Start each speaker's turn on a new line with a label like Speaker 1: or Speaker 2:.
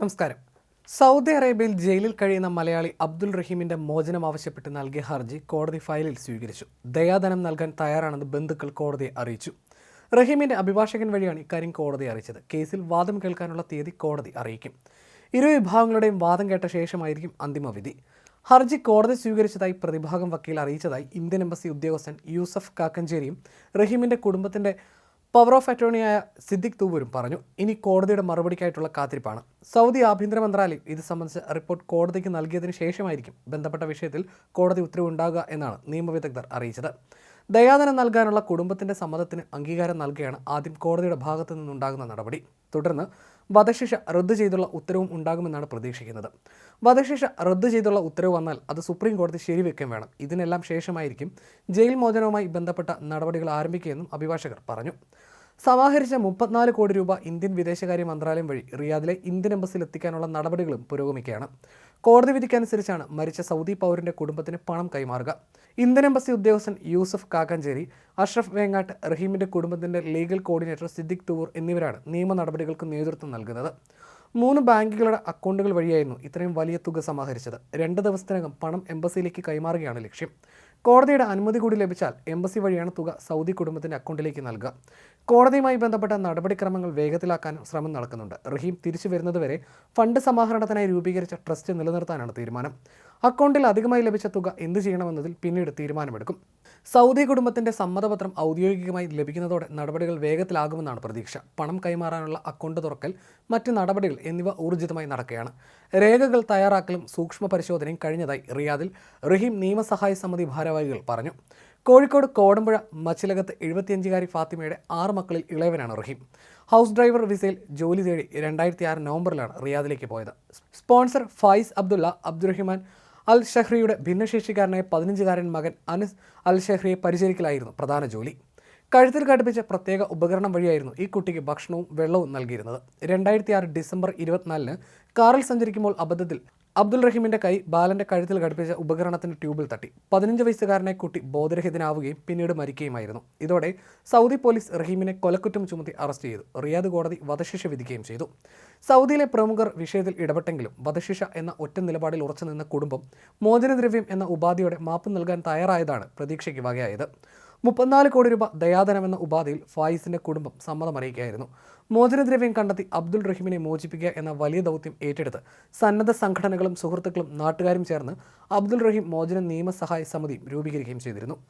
Speaker 1: നമസ്കാരം. സൗദി അറേബ്യയിൽ ജയിലിൽ കഴിയുന്ന മലയാളി അബ്ദുൾ റഹീമിന്റെ മോചനം ആവശ്യപ്പെട്ട് നൽകിയ ഹർജി കോടതി ഫയലിൽ സ്വീകരിച്ചു. ദയാധനം നൽകാൻ തയ്യാറാണെന്ന് ബന്ധുക്കൾ കോടതിയെ അറിയിച്ചു. റഹീമിന്റെ അഭിഭാഷകൻ വഴിയാണ് ഇക്കാര്യം കോടതിയെ അറിയിച്ചത്. കേസിൽ വാദം കേൾക്കാനുള്ള തീയതി കോടതി അറിയിക്കും. ഇരു വിഭാഗങ്ങളുടെയും വാദം കേട്ട ശേഷമായിരിക്കും അന്തിമവിധി ഹർജി കോടതി സ്വീകരിച്ചതായി പ്രതിഭാഗം വക്കീൽ അറിയിച്ചതായി ഇന്ത്യൻ എംബസി ഉദ്യോഗസ്ഥൻ യൂസഫ് കാക്കഞ്ചേരിയും റഹീമിന്റെ കുടുംബത്തിന്റെ പവർ ഓഫ് അറ്റോർണിയായ സിദ്ദിഖ് തൂവൂരും പറഞ്ഞു ഇനി കോടതിയുടെ മറുപടിക്കായിട്ടുള്ള കാത്തിരിപ്പാണ്. സൗദി ആഭ്യന്തര മന്ത്രാലയം ഇത് സംബന്ധിച്ച റിപ്പോർട്ട് കോടതിക്ക് നൽകിയതിന് ശേഷമായിരിക്കും ബന്ധപ്പെട്ട വിഷയത്തിൽ കോടതി ഉത്തരവുണ്ടാകുക എന്നാണ് നിയമവിദഗ്ധർ അറിയിച്ചത്. ദയാദനം നൽകാനുള്ള കുടുംബത്തിന്റെ സമ്മതത്തിന് അംഗീകാരം നൽകുകയാണ് ആദ്യം കോടതിയുടെ ഭാഗത്തു നിന്നുണ്ടാകുന്ന നടപടി. തുടർന്ന് വധശിക്ഷ റദ്ദു ചെയ്തുള്ള ഉത്തരവും ഉണ്ടാകുമെന്നാണ് പ്രതീക്ഷിക്കുന്നത്. വധശിക്ഷ റദ്ദു ചെയ്തുള്ള ഉത്തരവ് വന്നാൽ അത് സുപ്രീം കോടതി ശരിവെക്കുകയും വേണം. ഇതിനെല്ലാം ശേഷമായിരിക്കും ജയിൽ മോചനവുമായി ബന്ധപ്പെട്ട നടപടികൾ ആരംഭിക്കുകയെന്നും അഭിഭാഷകർ പറഞ്ഞു. സമാഹരിച്ച മുപ്പത്തിനാല് കോടി രൂപ ഇന്ത്യൻ വിദേശകാര്യ മന്ത്രാലയം വഴി റിയാദിലെ ഇന്ത്യൻ എംബസിയിൽ എത്തിക്കാനുള്ള നടപടികളും പുരോഗമിക്കുകയാണ്. കോടതി വിധിക്കനുസരിച്ചാണ് മരിച്ച സൗദി പൗരന്റെ കുടുംബത്തിന് പണം കൈമാറുക. ഇന്ത്യൻ എംബസി ഉദ്യോഗസ്ഥൻ യൂസഫ് കാക്കഞ്ചേരി അഷ്റഫ് വേങ്ങാട്ട് റഹീമിന്റെ കുടുംബത്തിന്റെ ലീഗൽ കോർഡിനേറ്റർ സിദ്ദിഖ് തൂർ എന്നിവരാണ് നിയമ നടപടികൾക്ക് നേതൃത്വം നൽകുന്നത്. മൂന്ന് ബാങ്കുകളുടെ അക്കൗണ്ടുകൾ വഴിയായിരുന്നു ഇത്രയും വലിയ തുക സമാഹരിച്ചത്. രണ്ട് ദിവസത്തിനകം പണം എംബസിയിലേക്ക് കൈമാറുകയാണ് ലക്ഷ്യം. കോടതിയുടെ അനുമതി കൂടി ലഭിച്ചാൽ എംബസി വഴിയാണ് തുക സൗദി കുടുംബത്തിന്റെ അക്കൗണ്ടിലേക്ക് നൽകുക. കോടതിയുമായി ബന്ധപ്പെട്ട നടപടിക്രമങ്ങൾ വേഗത്തിലാക്കാനും ശ്രമം നടക്കുന്നുണ്ട്. റഹീം തിരിച്ചു വരുന്നതുവരെ ഫണ്ട് സമാഹരണത്തിനായി രൂപീകരിച്ച ട്രസ്റ്റ് നിലനിർത്താനാണ് തീരുമാനം. അക്കൗണ്ടിൽ അധികമായി ലഭിച്ച തുക എന്ത് ചെയ്യണമെന്നതിൽ പിന്നീട് തീരുമാനമെടുക്കും. സൗദി കുടുംബത്തിന്റെ സമ്മതപത്രം ഔദ്യോഗികമായി ലഭിക്കുന്നതോടെ നടപടികൾ വേഗത്തിലാകുമെന്നാണ് പ്രതീക്ഷ. പണം കൈമാറാനുള്ള അക്കൗണ്ട് തുറക്കൽ മറ്റ് നടപടികൾ എന്നിവ ഊർജിതമായി നടക്കുകയാണ്. രേഖകൾ തയ്യാറാക്കലും സൂക്ഷ്മ പരിശോധനയും കഴിഞ്ഞതായി റിയാദിൽ റഹീം നിയമസഹായ സമിതി ഭാരവാഹികൾ പറഞ്ഞു. കോഴിക്കോട് കോടമ്പുഴ മച്ചിലകത്ത് എഴുപത്തിയഞ്ചുകാരി ഫാത്തിമയുടെ ആറ് മക്കളിൽ ഇളയവനാണ് റഹീം. ഹൗസ് ഡ്രൈവർ വിസയിൽ ജോലി തേടി രണ്ടായിരത്തി ആറ് നവംബറിലാണ് റിയാദിലേക്ക് പോയത്. Sponsor Fayez Abdullah Abdurahman Al ഷഹ്രിയുടെ ഭിന്നശേഷിക്കാരനായ പതിനഞ്ചുകാരൻ മകൻ അനസ് അൽ ഷഹ്രിയെ പരിചരിക്കലായിരുന്നു പ്രധാന ജോലി. കഴുത്തിൽ ഘടിപ്പിച്ച പ്രത്യേക ഉപകരണം വഴിയായിരുന്നു ഈ കുട്ടിക്ക് ഭക്ഷണവും വെള്ളവും നൽകിയിരുന്നത്. രണ്ടായിരത്തി ആറ് ഡിസംബർ ഇരുപത്തിനാലിന് കാറിൽ സഞ്ചരിക്കുമ്പോൾ അബദ്ധത്തിൽ അബ്ദുൾ റഹീമിന്റെ കൈ ബാലന്റെ കഴുത്തിൽ ഘടിപ്പിച്ച ഉപകരണത്തിന്റെ ട്യൂബിൽ തട്ടി. പതിനഞ്ച് വയസ്സുകാരനെ കുട്ടി ബോധരഹിതനാവുകയും പിന്നീട് മരിക്കുകയുമായിരുന്നു. ഇതോടെ സൗദി പോലീസ് റഹീമിനെ കൊലക്കുറ്റം ചുമത്തി അറസ്റ്റ് ചെയ്തു. റിയാദ് കോടതി വധശിക്ഷ വിധിക്കുകയും ചെയ്തു. സൗദിയിലെ പ്രമുഖർ വിഷയത്തിൽ ഇടപെട്ടെങ്കിലും വധശിക്ഷ എന്ന ഒറ്റ നിലപാടിൽ ഉറച്ചു നിന്ന കുടുംബം മോചനദ്രവ്യം എന്ന ഉപാധിയോടെ മാപ്പ് നൽകാൻ തയ്യാറായതാണ് പ്രതീക്ഷയ്ക്ക് വകയായത്. മുപ്പത്തിനാല് കോടി രൂപ ദയാധനം എന്ന ഉപാധിയിൽ ഫായിസിന്റെ കുടുംബം സമ്മതം അറിയിക്കുകയായിരുന്നു മോചനദ്രവ്യം കണ്ടെത്തി അബ്ദുൾ റഹീമിനെ മോചിപ്പിക്കുക എന്ന വലിയ ദൗത്യം ഏറ്റെടുത്ത് സന്നദ്ധ സംഘടനകളും സുഹൃത്തുക്കളും നാട്ടുകാരും ചേർന്ന് അബ്ദുൾ റഹീം മോചന നിയമസഹായ സമിതിയും രൂപീകരിക്കുകയും ചെയ്തിരുന്നു.